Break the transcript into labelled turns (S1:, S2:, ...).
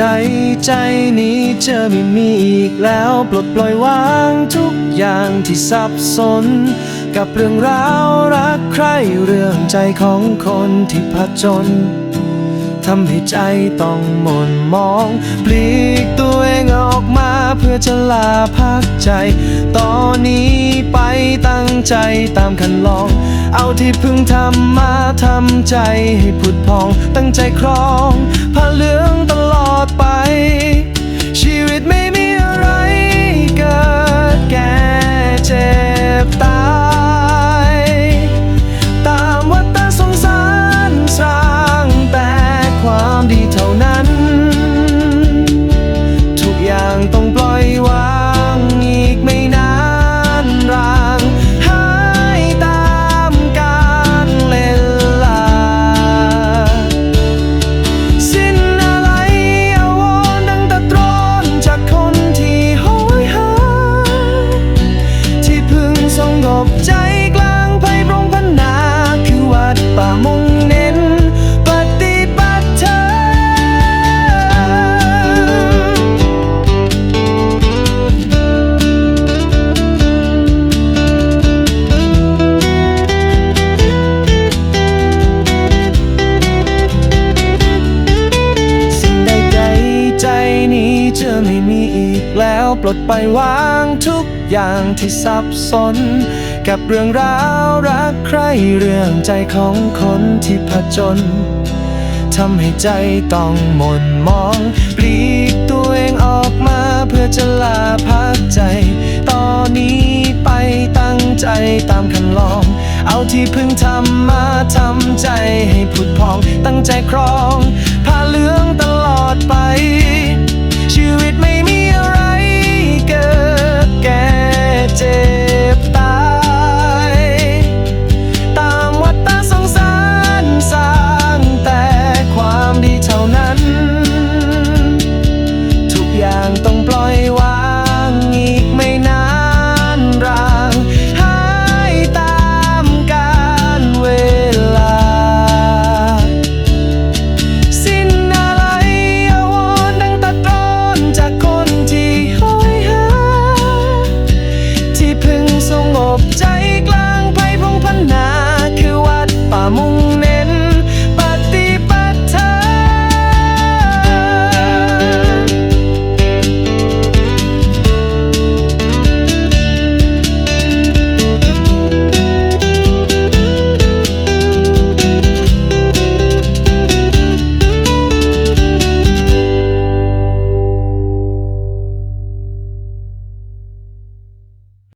S1: ในใจใจนี้เจอไม่มีอีกแล้วปลดปล่อยวางทุกอย่างที่สับสน กับเรื่องราวรักใครเรื่องใจของคนที่ผจญทำให้ใจต้องหม่นมอง ปลีกตัวเองออกมาเพื่อจะลาพักใจ ตอนนี้ไปตั้งใจตามคันลอง เอาที่เพึ่งทำมาทำใจให้ผุดพอง ตั้งใจครองผ้าเหลือง ต ปลดไปวางทุกอย่างที่สับสน กับเรื่องราวรักใครเรื่องใจของคนที่ผจญทำให้ใจต้องหม่นมองปลีกตัวเองออกมาเพื่อจะลาพักใจ ตอนนี้ไปตั้งใจตามคันลอง เอาที่เพึ่งทำมาทำใจให้ผุดพอง ตั้งใจครองผ้าเหลืองตลอดไป